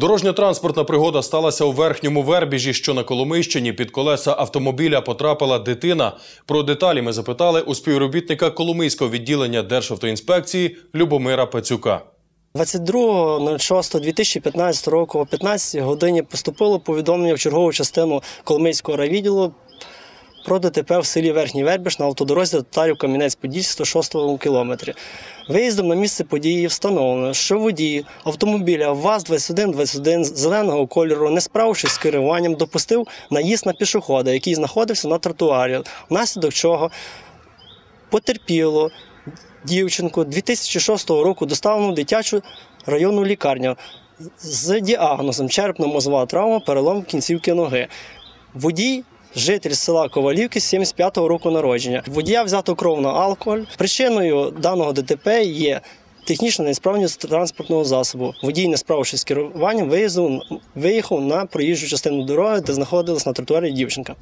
Дорожньо-транспортна пригода сталася у верхньому вербіжі, що на Коломийщині. Під колеса автомобіля потрапила дитина. Про деталі ми запитали у співробітника Коломийського відділення Державтоінспекції Любомира Пацюка. 22.06.2015 року о 15 годині поступило повідомлення в чергову частину Коломийського райвідділу про ДТП в селі Верхній Вербіж на автодорозі Татарів камінець поділь 106 кілометрі. Виїздом на місце події встановлено, що водій автомобіля ВАЗ-2121 зеленого кольору, не справившись з керуванням, допустив наїзд на пішохода, який знаходився на тротуарі, внаслідок чого потерпіло дівчинку 2006 року доставлено в дитячу районну лікарню з діагнозом черепно-мозова травма, перелом кінцівки ноги. Водій житель села Ковалівки 75-го року народження. Водія взято кров на алкоголь. Причиною даного ДТП є технічна несправність транспортного засобу. Водій, не справившись з керуванням, виїхав на проїжджу частину дороги, де знаходилась на тротуарі дівчинка.